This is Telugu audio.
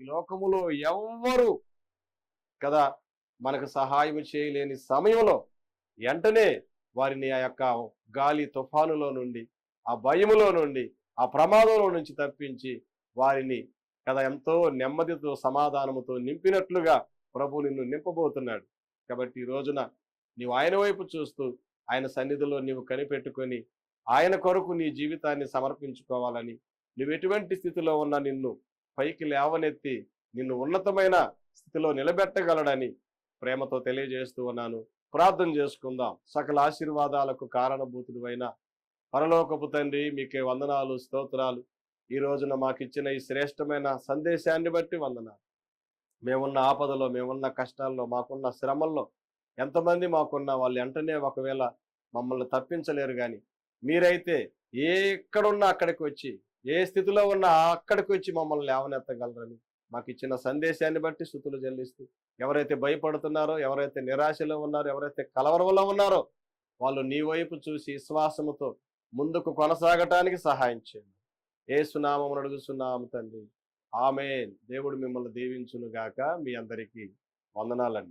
ఈ లోకములో ఎవ్వరు కదా మనకు సహాయం చేయలేని సమయంలో వెంటనే వారిని ఆ యొక్క గాలి తుఫానులో నుండి ఆ భయములో నుండి ఆ ప్రమాదంలో నుంచి తప్పించి వారిని కదా ఎంతో నెమ్మదితో సమాధానముతో నింపినట్లుగా ప్రభు నిన్ను నింపబోతున్నాడు. కాబట్టి ఈ రోజున నీవు ఆయన వైపు చూస్తూ ఆయన సన్నిధిలో నీవు కనిపెట్టుకొని ఆయన కొరకు నీ జీవితాన్ని సమర్పించుకోవాలని నువ్వు ఎటువంటి స్థితిలో ఉన్నా నిన్ను పైకి లేవనెత్తి నిన్ను ఉన్నతమైన స్థితిలో నిలబెట్టగలడని ప్రేమతో తెలియజేస్తూ ఉన్నాను. ప్రార్థన చేసుకుందాం. సకల ఆశీర్వాదాలకు కారణభూతుడు అయిన పరలోకపు తండ్రి మీకే వందనాలు స్తోత్రాలు. ఈ రోజున మాకు ఇచ్చిన ఈ శ్రేష్టమైన సందేశాన్ని బట్టి వందనాలు. మేమున్న ఆపదలో మేమున్న కష్టాల్లో మాకున్న శ్రమల్లో ఎంతమంది మాకున్న వాళ్ళు వెంటనే ఒకవేళ మమ్మల్ని తప్పించలేరు కానీ మీరైతే ఏ ఎక్కడున్నా అక్కడికి వచ్చి ఏ స్థితిలో ఉన్నా అక్కడికి వచ్చి మమ్మల్ని లేవనెత్తగలరని. మాకు ఇచ్చిన సందేశాన్ని బట్టి స్థుతులు చెల్లిస్తూ ఎవరైతే భయపడుతున్నారో ఎవరైతే నిరాశలో ఉన్నారో ఎవరైతే కలవరంలో ఉన్నారో వాళ్ళు నీ వైపు చూసి విశ్వాసముతో ముందుకు కొనసాగటానికి సహాయం చేయండి. ఏ సునామం అడుగుతున్నాము తండ్రి. ఆమె దేవుడు మిమ్మల్ని దీవించునుగాక. మీ అందరికీ వందనాలండి.